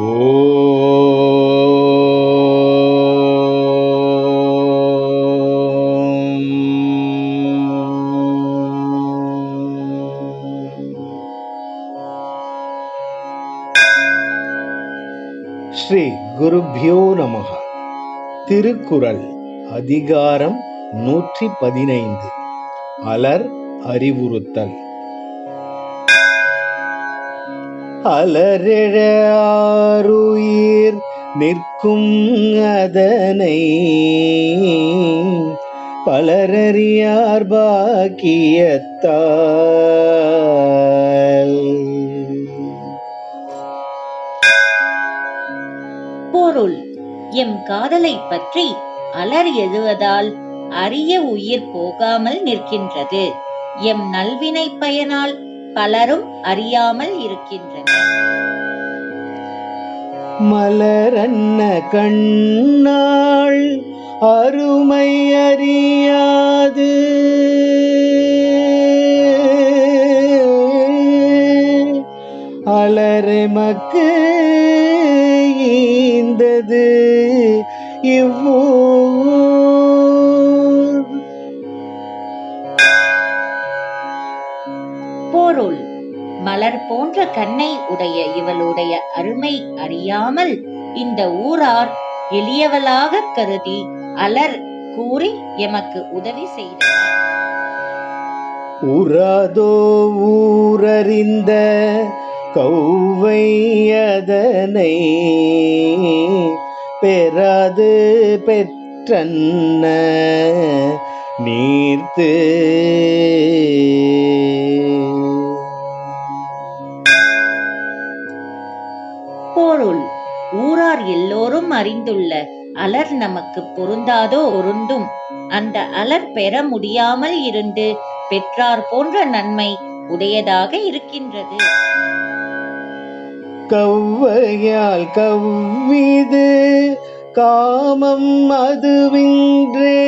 ஸ்ரீ குருபியோ நமக திருக்குறள் அதிகாரம் நூற்றி பதினைந்து. அலர் அறிவுறுத்தல். அலரழாருயிர் நிற்கும் அதனை பலரறியார் பாக்கியத்தால். பொருள். எம் காதலை பற்றி அலர் எழுவதால் அரிய உயிர் போகாமல் நிற்கின்றது. எம் நல்வினை பயனால் பலரும் அறியாமல் இருக்கின்றனர். மலரன்ன கண்ணாள் அருமை அறியாது அலரெமக்கு ஈந்தது இவ்வூ பொருள் மலர் போன்ற கண்ணை உடைய இவளுடைய அருமை அறியாமல் இந்த ஊரார் எளியவளாக கருதி அலர் கூறி எமக்கு உதவி செய்தனர். உறாதோ ஊரறிந்த கௌவையதனை பெறாது பெற்றன்ன நீர்த்து பொருள். ஊரார் எல்லோரும் அறிந்துள்ள அலர் நமக்கு பொருந்தாதோ ஒருண்டும் அந்த அலர் பெற முடியாமல் இருந்து பெற்றார் போன்ற நன்மை உடையதாக இருக்கின்றது. கவ்வையால் கவ்விது காமம் அதுவின்றே.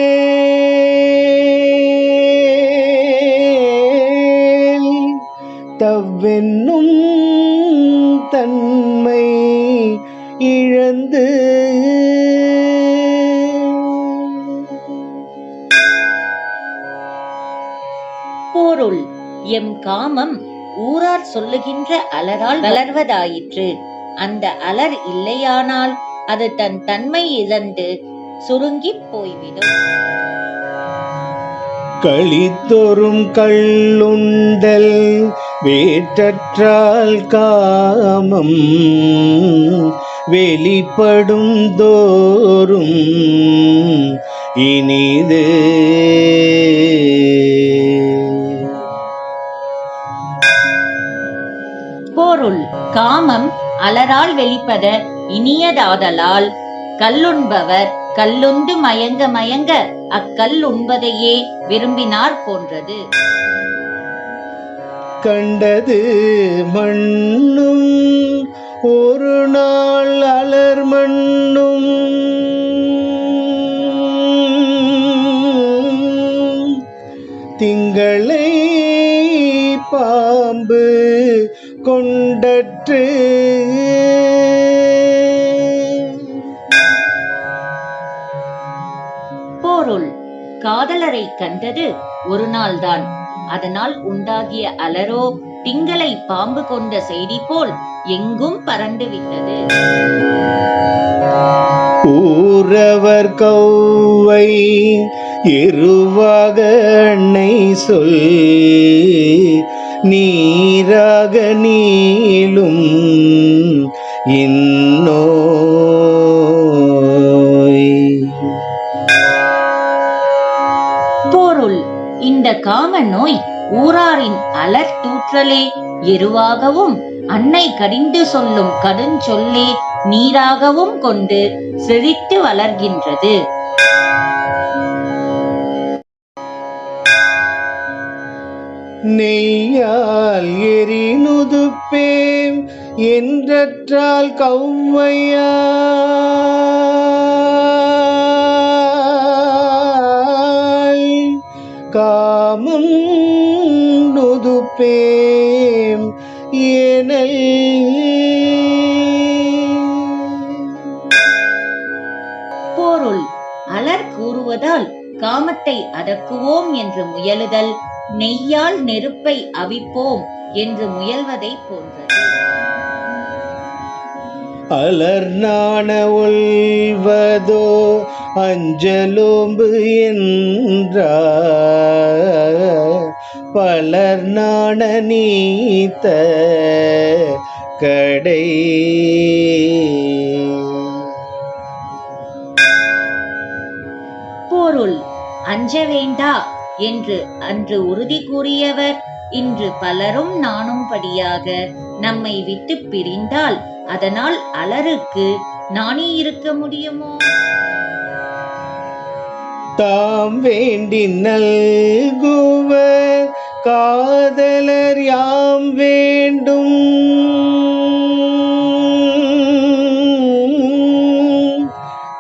தவ்வென்னும் தன்மை இழந்து. பொருள் எம் காமம் ஊரார் சொல்லுகின்ற அலரால் வளர்வதாயிற்று. அந்த அலர் இல்லையானால் அது தன் தன்மை இழந்து சுருங்கிப் போய்விடும். களித்தொரும் கள்ளுண்டல் வேற்றற்றால் காமம் வெளிப்படும் தோறும் இனிது. பொருள் காமம் அலரால் வெளிப்பட இனியதாதலால் கல்லுண்பவர் கல்லுண்டு மயங்க மயங்க அக்கல் உண்பதையே விரும்பினார் போன்றது. கண்டது மண்ணும் ஒரு நாள் அலர் மண்ணும். திங்களை பாம்பு கொண்டற்று. பொருள் காதலரை கண்டது ஒரு நாள்தான். அதனால் உண்டாகிய அலரோ திங்களை பாம்பு கொண்ட செய்தி போல் எங்கும் பறந்து விட்டது. ஊரவர் கௌவை எருவாக சொல் நீராக நீளும் இந்த காம நோய் ஊராரின் அலர் தூற்றலே. எருவாகவும் அன்னை கடிந்து சொல்லும் கடுஞ்சொல்லே நீராகவும் கொண்டு செழித்து வளர்கின்றது. நெய்யால் எரினுதுப்பேம் என்றற்றால் கௌமையா. காமம் நொதுப்பேம் ஏனல் பொருள். அலர் கூறுவதால் காமத்தை அடக்குவோம் என்று முயலுதல் நெய்யால் நெருப்பை அவிப்போம் என்று முயல்வதை போன்றது. அலர் நாண உள்வதோ அஞ்சலோம்பு என்றார். பலர் நாண நீத்த கடை. பொருள் அஞ்ச வேண்டா என்று அன்று உறுதி கூறியவர் இன்று பலரும் நாணும்படியாக நம்மை விட்டு பிரிந்தால் அதனால் அலருக்கு நாணி இருக்க முடியுமோ? தாம் வேண்டி நல்குவர் காதலர் யாம் வேண்டும்.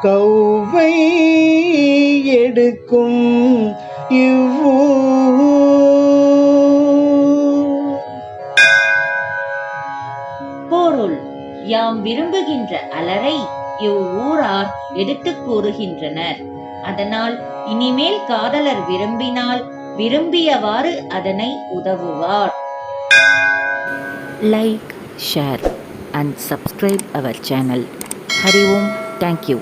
கௌவை எடுக்கும் இவ்வூ பொருள் யாம் விரும்புகின்ற அலரை இவ்வூரார் எடுத்துக் கூறுகின்றனர். அதனால் இனிமேல் காதலர் விரும்பினால் விரும்பியவாறு அதனை உதவுவார் like share and subscribe our channel Hari Om thank you